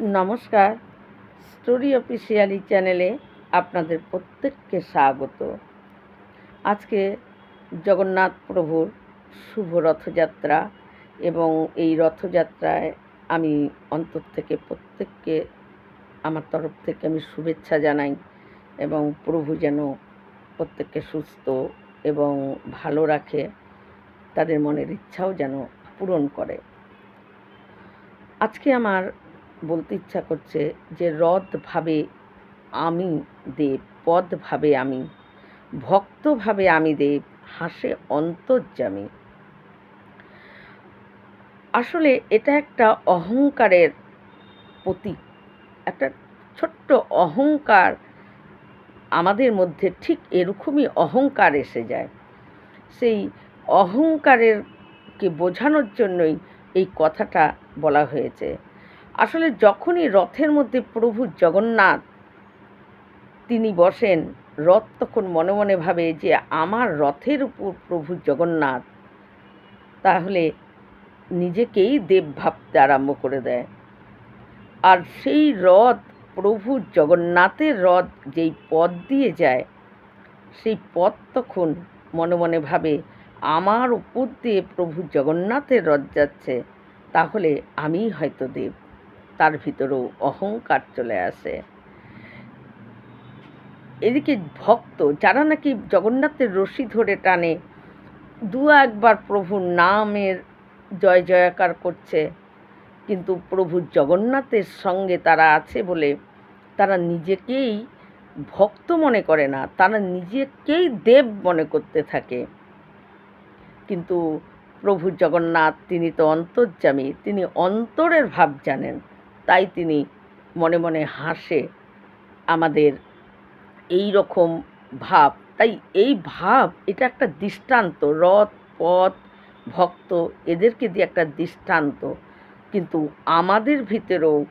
নমস্কার। Story officially চ্যানেলে আপনাদের প্রত্যেককে স্বাগত। আজকে জগন্নাথ প্রভুর শুভ রথযাত্রা এবং এই রথযাত্রায় আমি অন্তর থেকে প্রত্যেককে, আমার তরফ থেকে আমি শুভেচ্ছা জানাই এবং প্রভু যেন প্রত্যেককে সুস্থ এবং ভালো রাখে, তাদের মনের ইচ্ছাও যেন পূরণ করে। আজকে আমার বলতে ইচ্ছা করছে যে রথ ভাবে আমি দেব পদ ভাবে আমি ভক্ত ভাবে আমি দেব, হাসে অন্তর্যামী। আসলে এটা একটা অহংকারের প্রতীক, একটা ছোট্ট অহংকার আমাদের মধ্যে ঠিক এরকমই অহংকার এসে যায়। সেই অহংকারের কে বোঝানোর জন্যই এই কথাটা বলা হয়েছে। আসলে যখনই রথের মধ্যে প্রভু জগন্নাথ তিনি বসেন, রথ তখন মনে মনে ভাবে যে আমার রথের উপর প্রভু জগন্নাথ, তাহলে নিজেকেই দেব ভাবতে আরম্ভ করে দেয়। আর সেই রথ, প্রভু জগন্নাথের রথ যেই পথ দিয়ে যায়, সেই পথ তখন মনে মনে ভাবে আমার উপর দিয়ে প্রভু জগন্নাথের রথ যাচ্ছে, তাহলে আমিই হয়তো দেব। তার ভিতরেও অহংকার চলে আসে। এদিকে ভক্ত যারা নাকি জগন্নাথের রশি ধরে টানে, দু একবার প্রভুর নামের জয় জয়াকার করছে, কিন্তু প্রভু জগন্নাথের সঙ্গে তারা আছে বলে তারা নিজেকেই ভক্ত মনে করে না, তারা নিজেকেই দেব মনে করতে থাকে। কিন্তু প্রভু জগন্নাথ, তিনি তো অন্তর্যামী, তিনি অন্তরের ভাব জানেন। তাই তিনি মনে মনে হাসে আমাদের এই রকম ভাব। তাই এই ভাব, এটা একটা দৃষ্টান্ত, রথ, পথ, ভক্ত, এদেরকে দিয়ে একটা দৃষ্টান্ত। কিন্তু আমাদের ভিতরেও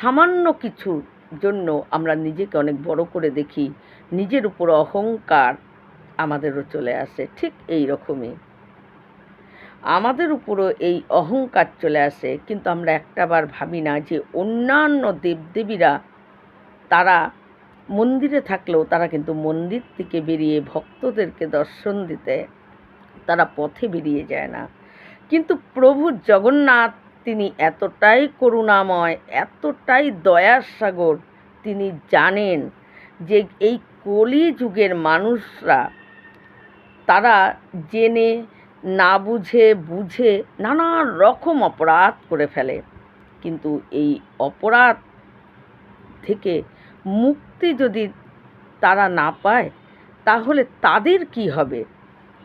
সামান্য কিছুর জন্য আমরা নিজেকে অনেক বড় করে দেখি, নিজের উপর অহংকার আমাদেরও চলে আসে, ঠিক এই রকমই। আমাদের উপরও এই অহংকার চলে আসে। কিন্তু আমরা একটাবার ভাবি না যে অন্যান্য দেবদেবীরা তারা মন্দিরে থাকলেও তারা কিন্তু মন্দির থেকে বেরিয়ে ভক্তদেরকে দর্শন দিতে তারা পথে বেরিয়ে যায় না। কিন্তু প্রভু জগন্নাথ তিনি এতটাই করুণাময়, এতটাই দয়ার সাগর তিনি জানেন যে এই কলি যুগের মানুষরা তারা জেনে না বুঝে বুঝে নানা রকম অপরাধ করে ফেলে। কিন্তু এই অপরাধ থেকে মুক্তি যদি তারা না পায়, তাহলে তাদের কি হবে?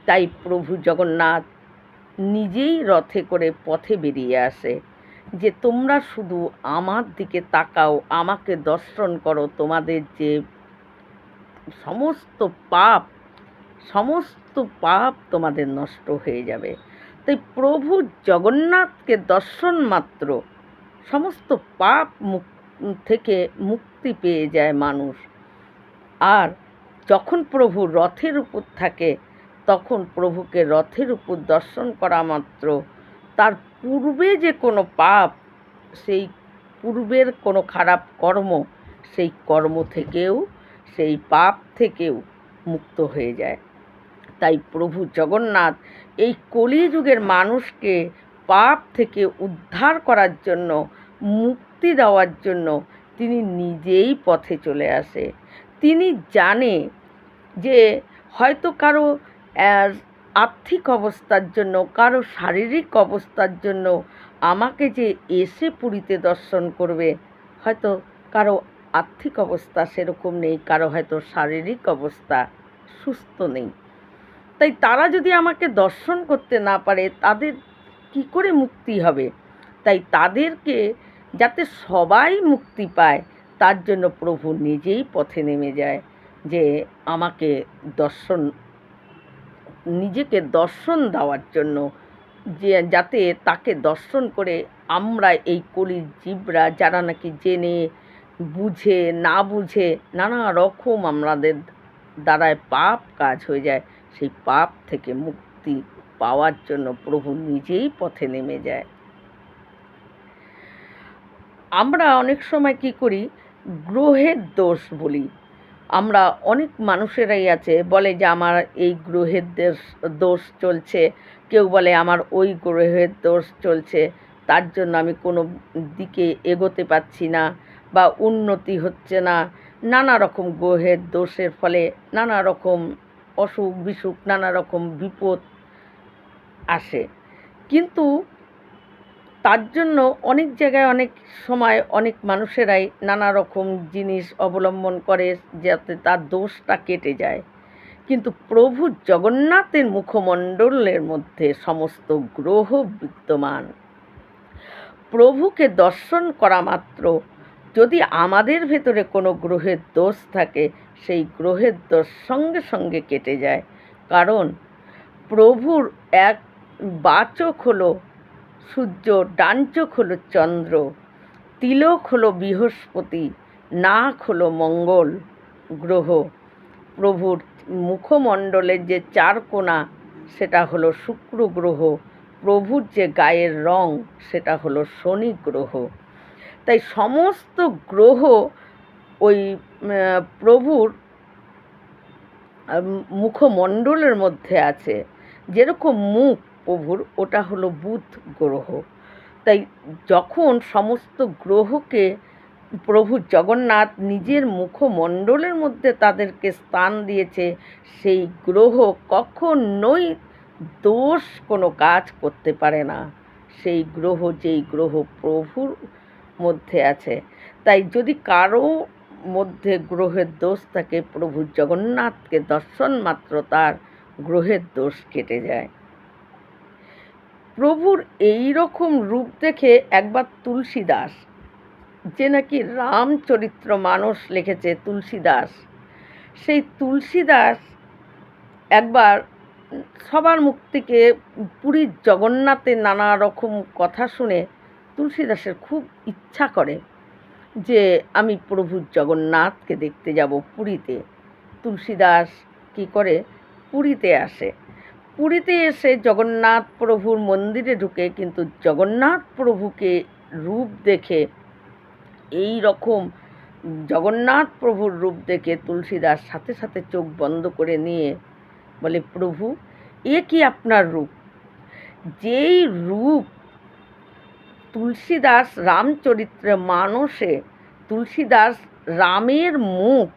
তাই প্রভু জগন্নাথ নিজেই রথে করে পথে বেরিয়ে আসে যে, তোমরা শুধু আমার দিকে তাকাও, আমাকে দর্শন করো। তোমাদের যে সমস্ত পাপ সমস্ত পাপ তোমাদের নষ্ট হয়ে যাবে। তাই প্রভু জগন্নাথকে দর্শন মাত্র। সমস্ত পাপ থেকে মুক্তি পেয়ে যায় মানুষ। আর যখন প্রভু রথের উপর থাকে, তখন প্রভুকে রথের উপর দর্শন করা মাত্র। তার পূর্বে যে কোনো পাপ, সেই পূর্বের কোনো খারাপ কর্ম, সেই কর্ম থেকেও, সেই পাপ থেকেও মুক্ত হয়ে যায়। তাই প্রভু জগন্নাথ এই কলিযুগের মানুষকে পাপ থেকে উদ্ধার করার জন্য, মুক্তি দেওয়ার জন্য তিনি নিজেই পথে চলে আসে। তিনি জানে যে হয়তো কারও আর্থিক অবস্থার জন্য, কারও শারীরিক অবস্থার জন্য আমাকে যে এসে পুরীতে দর্শন করবে, হয়তো কারও আর্থিক অবস্থা সেরকম নেই, কারও হয়তো শারীরিক অবস্থা সুস্থ নেই। তাই তারা যদি আমাকে দর্শন করতে না পারে, তাদের কি করে মুক্তি হবে? তাই তাদেরকে যাতে সবাই মুক্তি পায়, তার জন্য প্রভু নিজেই পথে নেমে যায় যে আমাকে দর্শন, নিজেকে দর্শন দেওয়ার জন্য যে, যাতে তাকে দর্শন করে আমরা এই কলির জীবরা, যারা নাকি জেনে, বুঝে, না বুঝে নানা রকম আমাদের দ্বারায় পাপ কাজ হয়ে যায়। সেই পাপ থেকে মুক্তি পাওয়ার জন্য প্রভু নিজেই পথে নেমে যায়। আমরা অনেক সময় কি করি? গ্রহের দোষ বলি। আমরা অনেক মানুষেরাই আছে, বলে যে আমার এই গ্রহের দোষ চলছে। কেউ বলে আমার ওই গ্রহের দোষ চলছে, তার জন্য আমি কোনো দিকে এগোতে পারছি না বা উন্নতি হচ্ছে না। নানা রকম গ্রহের দোষের ফলে নানা রকম অসুখ বিসুখ, নানা রকম বিপদ আসে। কিন্তু তার জন্য অনেক জায়গায়, অনেক সময় অনেক মানুষেরাই নানা রকম জিনিস অবলম্বন করে যাতে তার দোষটা কেটে যায়। কিন্তু প্রভু জগন্নাথের মুখমণ্ডলের মধ্যে সমস্ত গ্রহ বিদ্যমান। প্রভুকে দর্শন করা মাত্র যদি আমাদের ভেতরে কোনো গ্রহের দোষ থাকে সেই গ্রহের দোষ সঙ্গে সঙ্গে কেটে যায়। কারণ প্রভুর এক বাচক হলো সূর্য ডান চোখ হলো চন্দ্র, তিলক হলো বৃহস্পতি, নাক হলো মঙ্গল গ্রহ। প্রভুর মুখমণ্ডলের যে চার কোণা, সেটা হলো শুক্র গ্রহ। প্রভুর যে গায়ের রং, সেটা হলো শনি গ্রহ। তাই সমস্ত গ্রহ ওই প্রভুর মুখমণ্ডলের মধ্যে আছে। যেরকম মুখ প্রভুর, ওটা হলো বুধ গ্রহ। তাই যখন সমস্ত গ্রহকে প্রভু জগন্নাথ নিজের মুখমণ্ডলের মধ্যে তাদেরকে স্থান দিয়েছে, সেই গ্রহ কখনোই দোষ কোনো কাজ করতে পারে না। সেই গ্রহ যেই গ্রহ প্রভুর মধ্যে আছে। তাই যদি কারও মধ্যে গ্রহের দোষ থাকে। প্রভু জগন্নাথকে দর্শন মাত্র তার গ্রহের দোষ কেটে যায়। প্রভুর এই রকম রূপ দেখে একবার তুলসী দাস যে নাকি রামচরিত্র মানুষ লিখেছে তুলসী দাস সেই তুলসী দাস একবার সবার মুখ থেকে পুরীর জগন্নাথের নানা রকম কথা শুনে তুলসীদাসের খুব ইচ্ছা করে। যে আমি প্রভু জগন্নাথকে দেখতে যাব পুরীতে। তুলসীদাস কি করে? পুরীতে আসে। পুরীতে এসে জগন্নাথ প্রভুর মন্দিরে ঢুকে কিন্তু জগন্নাথ প্রভুকে রূপ দেখে, এই রকম জগন্নাথ প্রভুর রূপ দেখে তুলসীদাস সাথে সাথে চোখ বন্ধ করে নিয়ে বলে, প্রভু, এ কি আপনার রূপ? যেই রূপ তুলসীদাস রামচরিত্রে মানসে তুলসীদাস রামের মুখ,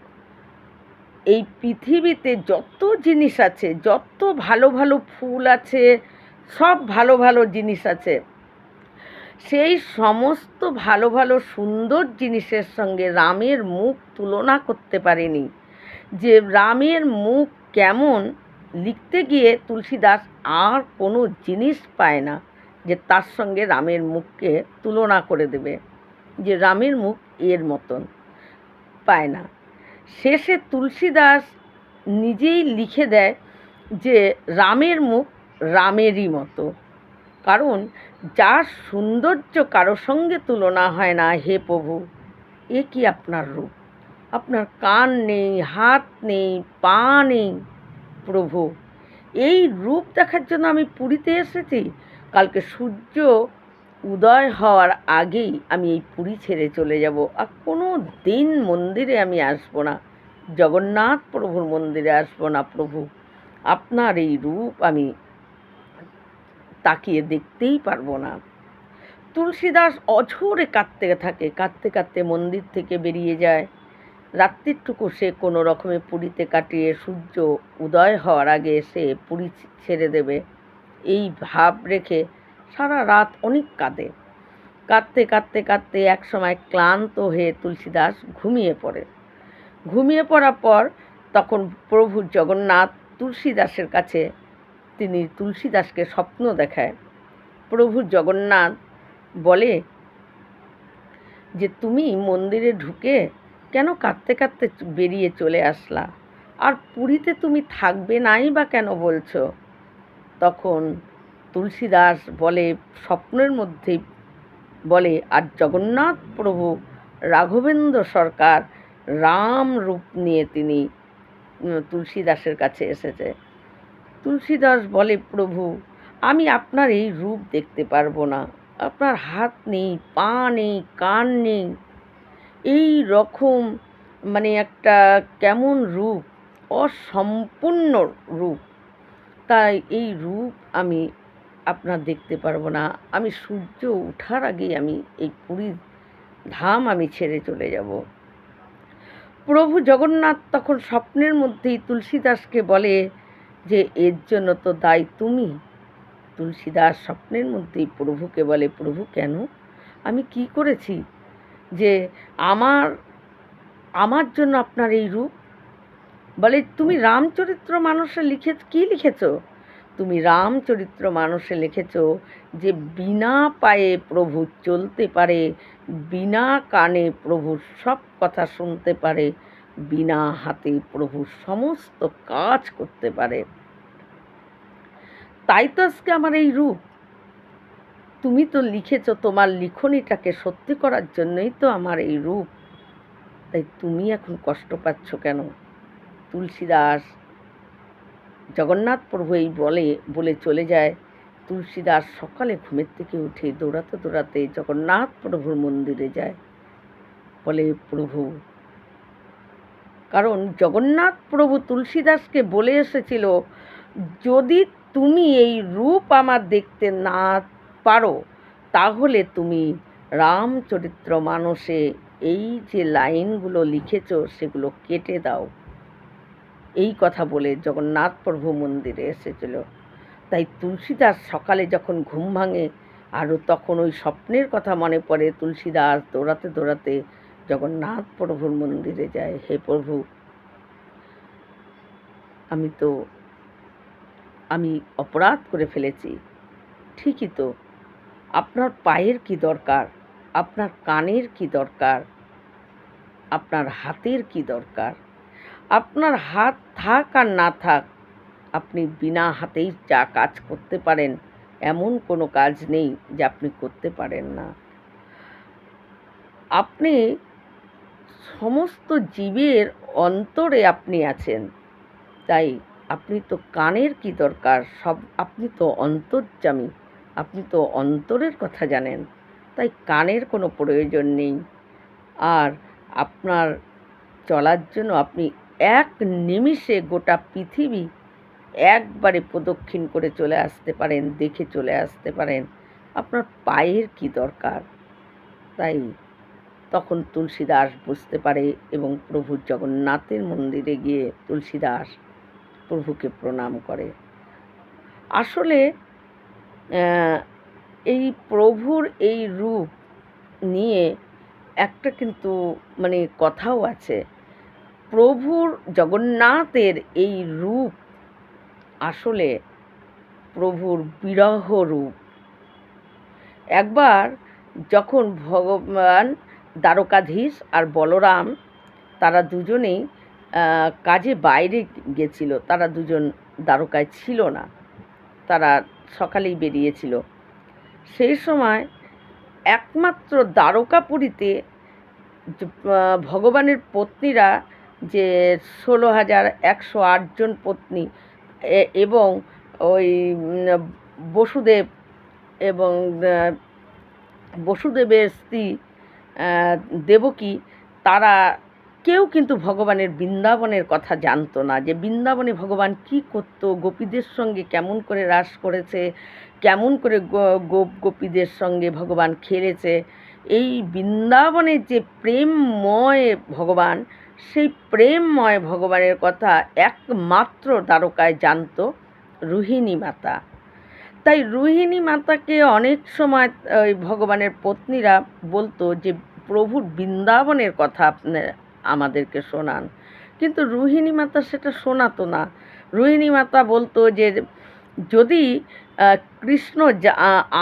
এই পৃথিবীতে যত জিনিস আছে, যত ভালো ভালো ফুল আছে, সব ভালো ভালো জিনিস আছে, সেই সমস্ত ভালো ভালো সুন্দর জিনিসের সঙ্গে রামের মুখ তুলনা করতে পারেনি। যে রামের মুখ কেমন, লিখতে গিয়ে তুলসীদাস আর কোনো জিনিস পায় না, যে তার সঙ্গে রামের মুখকে তুলনা করে দেবে। যে রামের মুখ এর মতন। পায় না। শেষে তুলসীদাস নিজেই লিখে দেয় যে, রামের মুখ রামেরই মতো। কারণ যার সৌন্দর্য কারও সঙ্গে তুলনা হয় না, হে প্রভু, এ কি আপনার রূপ? আপনার কান নেই, হাত নেই, পা নেই, প্রভু। এই রূপ দেখার জন্য আমি পুরীতে এসেছি। কালকে সূর্য উদয় হওয়ার আগেই আমি এই পুরী ছেড়ে চলে যাব। আর কোনো দিন মন্দিরে আমি আসব না। জগন্নাথ প্রভুর মন্দিরে আসব না প্রভু। আপনার এই রূপ আমি তাকিয়ে দেখতেই পারব না। তুলসীদাস অঝোরে কাঁদতে থাকে, কাঁদতে কাঁদতে মন্দির থেকে বেরিয়ে যায়। রাত্রিটুকু সে কোনো রকমে পুরীতে কাটিয়ে সূর্য উদয় হওয়ার আগে সে পুরী ছেড়ে দেবে। এই ভাব রেখে সারা রাত অনেক কাঁদে। কাঁদতে কাঁদতে কাঁদতে একসময় ক্লান্ত হয়ে তুলসীদাস ঘুমিয়ে পড়ে। ঘুমিয়ে পড়ার পর তখন প্রভু জগন্নাথ তুলসীদাসের কাছে তিনি তুলসীদাসকে স্বপ্ন দেখায়। প্রভু জগন্নাথ বলে, যে তুমি মন্দিরে ঢুকে কেন কাঁদতে কাঁদতে বেরিয়ে চলে আসলা? আর পুরীতে তুমি থাকবে নাই বা কেন বলছো? তখন তুলসীদাস বলে, স্বপ্নের মধ্যেই বলে, আর জগন্নাথ প্রভু, রাঘবেন্দ্র সরকার রাম রূপ নিয়ে তিনি তুলসীদাসের কাছে এসেছে। তুলসীদাস বলে, প্রভু, আমি আপনার এই রূপ দেখতে পারব না। আপনার হাত নেই, পা নেই, কান নেই। এই রকম মানে একটা কেমন রূপ, অসম্পূর্ণ রূপ। তাই এই রূপ আমি আপনার দেখতে পারব না। আমি সূর্য ওঠার আগেই আমি এই পুরীর ধাম আমি ছেড়ে চলে যাব। প্রভু জগন্নাথ তখন স্বপ্নের মধ্যেই তুলসীদাসকে বলে যে, এর জন্য তো দায়ী তুমি। তুলসীদাস স্বপ্নের মধ্যেই প্রভুকে বলে, প্রভু, কেন? আমি কি করেছি যে আমার আমার জন্য আপনার এই রূপ? বলে, তুমি রামচরিত্র মানুষে লিখে, কি লিখেছ? তুমি রামচরিত্র মানুষে লিখেছ যে বিনা পায়ে প্রভু চলতে পারে, বিনা কানে প্রভু সব কথা শুনতে পারে, বিনা হাতে প্রভু সমস্ত কাজ করতে পারে। তাই তো আজকে আমার এই রূপ। তুমি তো লিখেছ, তোমার লিখনিটাকে সত্যি করার জন্যই তো আমার এই রূপ। তাই তুমি এখন কষ্ট পাচ্ছ কেন? তুলসীদাস জগন্নাথ প্রভু এই বলে বলে চলে যায়। তুলসীদাস সকালে ঘুমের থেকে উঠে দৌড়াতে দৌড়াতে জগন্নাথ প্রভুর মন্দিরে যায়। বলে, প্রভু, কারণ জগন্নাথ প্রভু তুলসীদাসকে বলে এসেছিল, যদি তুমি এই রূপ আমার দেখতে না পারো, তাহলে তুমি রামচরিত্র মানসে এই যে লাইনগুলো লিখেছ, সেগুলো কেটে দাও। এই কথা বলে জগন্নাথ প্রভু মন্দিরে এসেছিল। তাই তুলসীদাস সকালে যখন ঘুম ভাঙে আরও তখন ওই স্বপ্নের কথা মনে পড়ে, তুলসীদাস দৌড়াতে দৌড়াতে জগন্নাথ প্রভুর মন্দিরে যায়। হে প্রভু, আমি তো, আমি অপরাধ করে ফেলেছি। ঠিকই তো, আপনার পায়ের কি দরকার? আপনার কানের কি দরকার? আপনার হাতের কি দরকার? আপনার হাত থাক আর না থাক, আপনি বিনা হাতেই যা কাজ করতে পারেন, এমন কোনো কাজ নেই যে আপনি করতে পারেন না। আপনি সমস্ত জীবের অন্তরে আপনি আছেন, তাই আপনি তো কানের কি দরকার, সব আপনি তো অন্তর্যামী, আপনি তো অন্তরের কথা জানেন, তাই কানের কোনো প্রয়োজন নেই। আর আপনার চলার জন্য আপনি এক নিমিষে গোটা পৃথিবী একবারে প্রদক্ষিণ করে চলে আসতে পারেন, দেখে চলে আসতে পারেন। আপনার পায়ের কি দরকার? তাই তখন তুলসীদাস বুঝতে পারে এবং প্রভু জগন্নাথের মন্দিরে গিয়ে তুলসীদাস প্রভুকে প্রণাম করে। আসলে এই প্রভুর এই রূপ নিয়ে একটা কিন্তু মানে কথাও আছে। প্রভুর জগন্নাথের এই রূপ আসলে প্রভুর বিরহ রূপ। একবার যখন ভগবান দ্বারকাধীশ আর বলরাম তারা দুজনেই কাজে বাইরে গেছিল, তারা দুজন দ্বারকায় ছিল না, তারা সকালেই বেরিয়েছিল। সেই সময় একমাত্র দ্বারকাপুরীতে ভগবানের পত্নীরা যে ষোলো হাজার একশো আটজন পত্নী এবং ওই বসুদেব এবং বসুদেবের স্ত্রী দেবকী, তারা কেউ কিন্তু ভগবানের বৃন্দাবনের কথা জানতো না যে বৃন্দাবনে ভগবান কি করতো, গোপীদের সঙ্গে কেমন করে রাস করেছে, কেমন করে গোপ গোপীদের সঙ্গে ভগবান খেলেছে। এই বৃন্দাবনের যে প্রেমময় ভগবান সেই প্রেমময় ভগবানের কথা একমাত্র দ্বারকায় জানত রোহিণী মাতা। তাই রোহিণী মাতাকে অনেক সময় ওই ভগবানের পত্নীরা বলতো যে প্রভুর বৃন্দাবনের কথা আমাদেরকে শোনান। কিন্তু রোহিণী মাতা সেটা শোনাতো না। রোহিণী মাতা বলতো যে, যদি কৃষ্ণ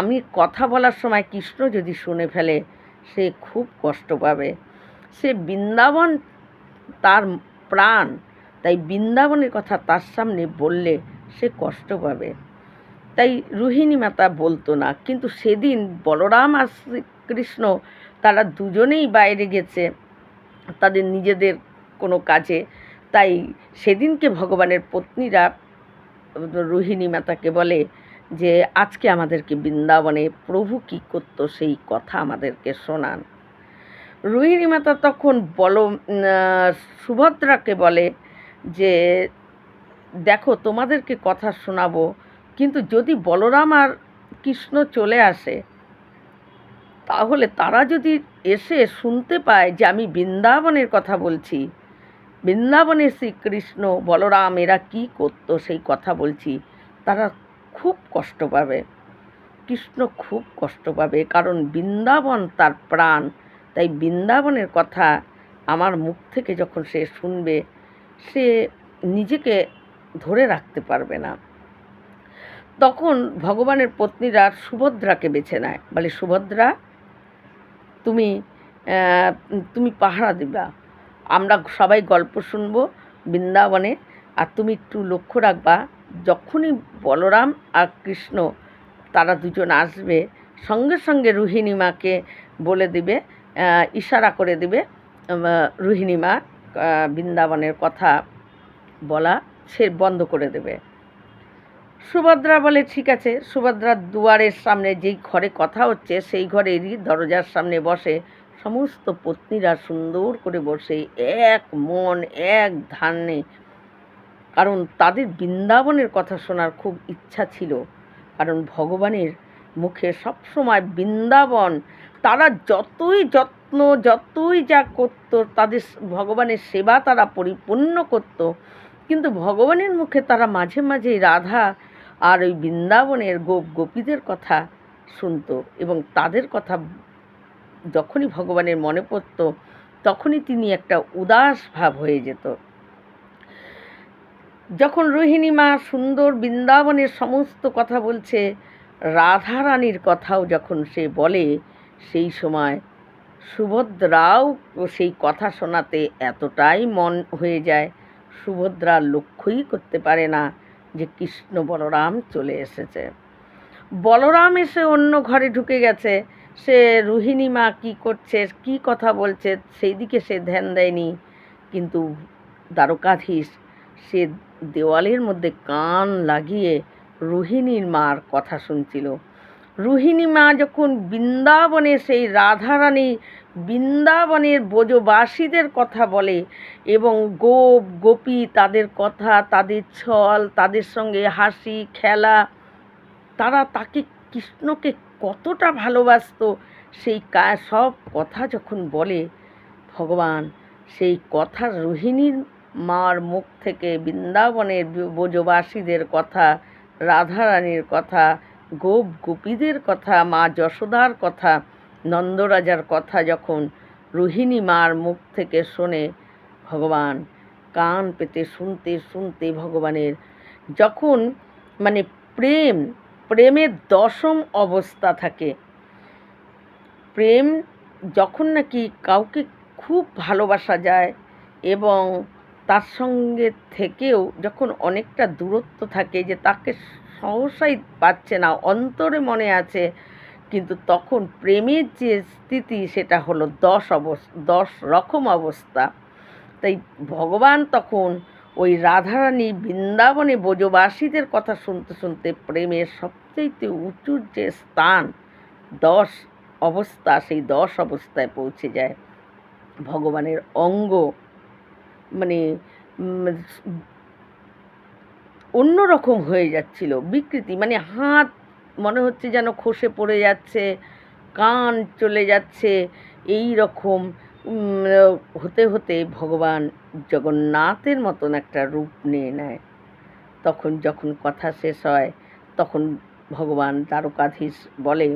আমি কথা বলার সময় কৃষ্ণ যদি শুনে ফেলে, সে খুব কষ্ট পাবে। সে বৃন্দাবন তার প্রাণ। তাই বৃন্দাবনের কথা তার সামনে বললে সে কষ্ট পাবে। তাই রোহিণী মাতা বলতো না, কিন্তু সেদিন বলরাম আর কৃষ্ণ তারা দুজনেই বাইরে গেছে, তাদের নিজেদের কোনো কাজে। তাই সেদিনকে ভগবানের পত্নীরা রোহিণী মাতাকে বলে যে, আজকে আমাদেরকে বৃন্দাবনে প্রভু কী করতো সেই কথা আমাদেরকে শোনান। রোহিণী মাতা তখন বল সুভদ্রাকে বলে যে, দেখো, তোমাদেরকে কথা শোনাবো, কিন্তু যদি বলরাম আর কৃষ্ণ চলে আসে, তাহলে তারা যদি এসে শুনতে পায় যে আমি বৃন্দাবনের কথা বলছি, বৃন্দাবনে শ্রীকৃষ্ণ, বলরাম, এরা কী করতো সেই কথা বলছি, তারা খুব কষ্ট পাবে। কৃষ্ণ খুব কষ্ট পাবে, কারণ বৃন্দাবন তার প্রাণ। তাই বৃন্দাবনের কথা আমার মুখ থেকে যখন সে শুনবে, সে নিজেকে ধরে রাখতে পারবে না। তখন ভগবানের পত্নীরা সুভদ্রাকে বেছে নেয়। বলে, সুভদ্রা, তুমি তুমি পাহারা দিবা। আমরা সবাই গল্প শুনব বৃন্দাবনে আর তুমি একটু লক্ষ্য রাখবা। যখনই বলরাম আর কৃষ্ণ তারা দুজন আসবে, সঙ্গে সঙ্গে রোহিণী মাকে বলে দিবে ইশারা করে দিবে আহ, রোহিণী মা বৃন্দাবনের কথা বলা সে বন্ধ করে দেবে। সুভদ্রা বলে ঠিক আছে। সুভদ্রার দুয়ারের সামনে যেই ঘরে কথা হচ্ছে সেই ঘরেরই দরজার সামনে বসে সমস্ত পত্নীরা সুন্দর করে বসে এক মন এক ধানে কারণ তাদের বৃন্দাবনের কথা শোনার খুব ইচ্ছা ছিল। কারণ ভগবানের মুখে সবসময় বৃন্দাবন তারা যতই যত্ন, যতই যা করতো, তাদের ভগবানের সেবা তারা পরিপূর্ণ করতো। কিন্তু ভগবানের মুখে তারা মাঝে মাঝে রাধা আর ওই বৃন্দাবনের গোপ গোপীদের কথা শুনতো এবং তাদের কথা যখনই ভগবানের মনে পড়তো, তখনই তিনি একটা উদাস ভাব হয়ে যেত। যখন রোহিণী মা সুন্দর বৃন্দাবনের সমস্ত কথা বলছে রাধারানীর কথাও যখন সে বলে সেই সময় সুভদ্রাও সেই কথা শোনাতে এতটাই মন হয়ে যায়। সুভদ্রা লক্ষ্যই করতে পারে না যে কৃষ্ণ বলরাম চলে এসেছে। বলরাম এসে অন্য ঘরে ঢুকে গেছে। সে রোহিণী মা কী করছে, কী কথা বলছে সেই দিকে সে ধ্যান দেয়নি। কিন্তু দ্বারকাধীশ সে দেওয়ালের মধ্যে কান লাগিয়ে রোহিণীর মার কথা শুনছিল। রোহিণী মা যখন বৃন্দাবনে সেই রাধারানী বৃন্দাবনের ব্রজবাসীদের কথা বলে এবং গোপ, গোপী তাদের কথা, তাদের ছল, তাদের সঙ্গে হাসি, খেলা, তারা তাকে কৃষ্ণকে কতটা ভালোবাসতো, সেই সব কথা যখন বলে, ভগবান সেই কথা রোহিণীর মার মুখ থেকে বৃন্দাবনের ব্রজবাসীদের কথা, রাধারানীর কথা গোপ গোপীদের কথা, মা যশোদার কথা, নন্দরাজার কথা যখন রোহিণী মার মুখ থেকে শোনে ভগবান, কান পেতে শুনতে শুনতে ভগবানের যখন মানে প্রেম, প্রেমের দশম অবস্থা থাকে। প্রেম যখন নাকি কাউকে খুব ভালোবাসা যায় এবং তার সঙ্গে থেকেও যখন অনেকটা দূরত্ব থাকে যে তাকে সহসাই পাচ্ছে না, অন্তরে মনে আছে, কিন্তু তখন প্রেমের যে স্থিতি সেটা হলো দশ অবস্থা দশ রকম অবস্থা। তাই ভগবান তখন ওই রাধারানী বৃন্দাবনে বোজবাসীদের কথা শুনতে শুনতে প্রেমের সবচেয়ে উঁচুর যে স্থান, দশ অবস্থা, সেই দশ অবস্থায় পৌঁছে যায়। ভগবানের অঙ্গ মানে অন্যরকম হয়ে যাচ্ছিল বিকৃতি। মানে হাত মনে হচ্ছে যেন খসে পড়ে যাচ্ছে, কান চলে যাচ্ছে এই রকম হতে হতে ভগবান জগন্নাথের মতন একটা রূপ নিয়ে নেয়। তখন যখন কথা শেষ হয়, তখন ভগবান দ্বারকাধীশ বলে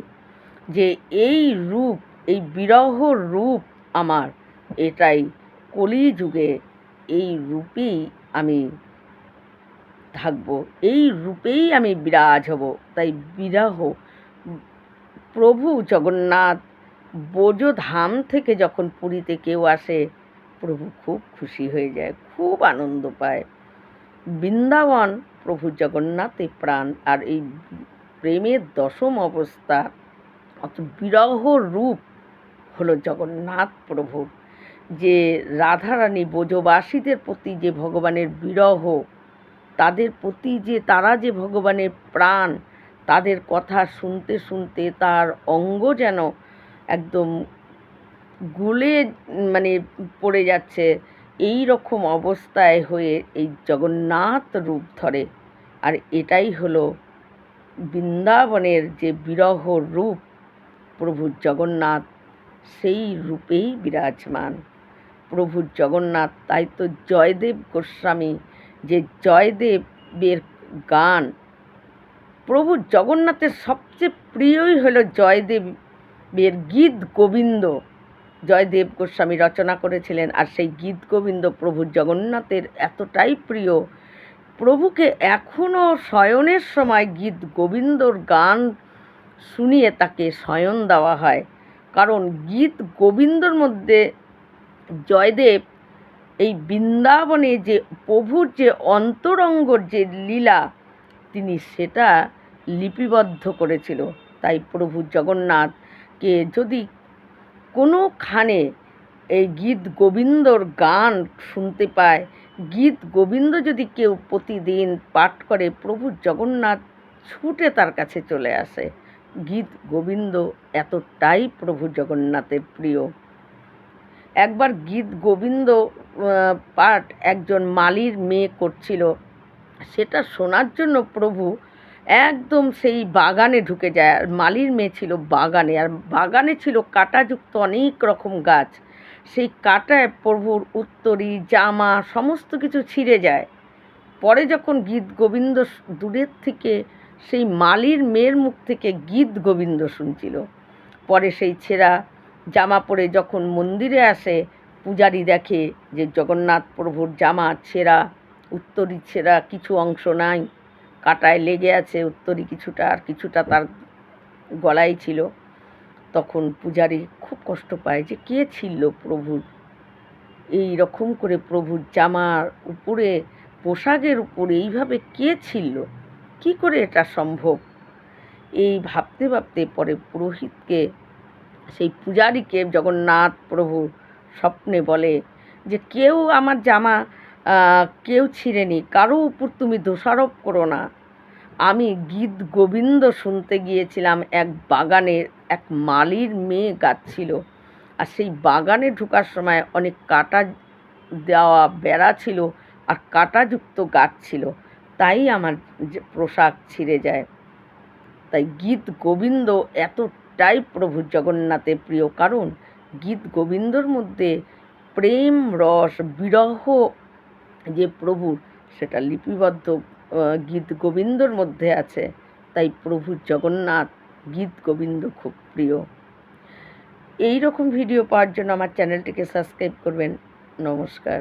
যে, এই রূপ, এই বিরহ রূপ আমার, এটাই কলিযুগে এই রূপেই আমি থাকব। এই রূপেই আমি বিরাজ হব, তাই বিরহ। প্রভু জগন্নাথ বোঝধাম থেকে যখন পুরীতে কেউ আসে, প্রভু খুব খুশি হয়ে যায়, খুব আনন্দ পায়। বৃন্দাবন, প্রভু জগন্নাথে প্রাণ, আর এই প্রেমের দশম অবস্থা অত বিরহ রূপ হলো জগন্নাথ প্রভুর। যে রাধারানী ব্রজবাসীদের প্রতি যে ভগবানের বিরহ তাদের প্রতি যে, তারা যে ভগবানের প্রাণ, তাদের কথা শুনতে শুনতে তার অঙ্গ যেন একদম গুলে মানে পড়ে যাচ্ছে, এই রকম অবস্থায় হয়ে এই জগন্নাথ রূপ ধরে। আর এটাই হলো বৃন্দাবনের যে বিরহ রূপ, প্রভু জগন্নাথ সেই রূপেই বিরাজমান। প্রভু জগন্নাথ, তাই তো জয়দেব গোস্বামী যে জয়দেবের গান প্রভু জগন্নাথের সবচেয়ে প্রিয়ই হলো জয়দেবের গীত গোবিন্দ। জয়দেব গোস্বামী রচনা করেছিলেন আর সেই গীত গোবিন্দ প্রভু জগন্নাথের এতটাই প্রিয়। প্রভুকে এখনও শয়নের সময় গীত গোবিন্দর গান শুনিয়ে তাকে শয়ন দেওয়া হয়। কারণ গীত গোবিন্দর মধ্যে জয়দেব এই বৃন্দাবনে যে প্রভুর যে অন্তরঙ্গর যে লীলা, তিনি সেটা লিপিবদ্ধ করেছিল। তাই প্রভু জগন্নাথকে যদি কোনোখানে এই গীত গোবিন্দর গান শুনতে পায়, গীত গোবিন্দ যদি কেউ প্রতিদিন পাঠ করে, প্রভু জগন্নাথ ছুটে তার কাছে চলে আসে। গীত গোবিন্দ এতটাই প্রভু জগন্নাথের প্রিয়। একবার গীত গোবিন্দ পাঠ একজন মালির মেয়ে করছিল। সেটা শোনার জন্য প্রভু একদম সেই বাগানে ঢুকে যায়। আর মালির মেয়ে ছিল বাগানে। আর বাগানে ছিল কাঁটাযুক্ত অনেক রকম গাছ। সেই কাঁটায় প্রভুর উত্তরী, জামা, সমস্ত কিছু ছিঁড়ে যায়। পরে যখন গীত গোবিন্দ দূরের থেকে সেই মালির মেয়ের মুখ থেকে গীত গোবিন্দ শুনছিল। পরে সেই ছেঁড়া জামা পরে যখন মন্দিরে আসে, পূজারি দেখে যে জগন্নাথ প্রভুর জামা ছেঁড়া, উত্তরী ছেঁড়া কিছু অংশ নাই। কাটায় লেগে আছে উত্তরী কিছুটা আর কিছুটা তার গলায় ছিল। তখন পূজারি খুব কষ্ট পায় যে কে ছিল প্রভুর এই রকম করে প্রভুর জামার উপরে, পোশাকের উপরে এইভাবে কে ছিল? কি করে এটা সম্ভব? এই ভাবতে ভাবতে পরে পুরোহিতকে সেই পূজারীকে জগন্নাথ প্রভু স্বপ্নে বলে যে কেউ আমার জামা কেউ ছিঁড়েনি, কারও উপর তুমি দোষারোপ করো না। আমি গীত গোবিন্দ শুনতে গিয়েছিলাম, এক বাগানের এক মালির মেয়ে গাচ্ছিল। আর সেই বাগানে ঢুকার সময় অনেক কাটা দেওয়া বেড়া ছিল আর কাঁটাযুক্ত গাছ ছিল। তাই আমার পোশাক ছিঁড়ে যায়। তাই গীত গোবিন্দ এতটাই প্রভু জগন্নাথের প্রিয় কারণ, গীত গোবিন্দর মধ্যে প্রেম, রস, বিরহ যে প্রভুর সেটা লিপিবদ্ধ গীত গোবিন্দর মধ্যে আছে। তাই প্রভু জগন্নাথ গীত গোবিন্দ খুব প্রিয়। এই রকম ভিডিও পাওয়ার জন্য আমার চ্যানেলটিকে সাবস্ক্রাইব করবেন। নমস্কার।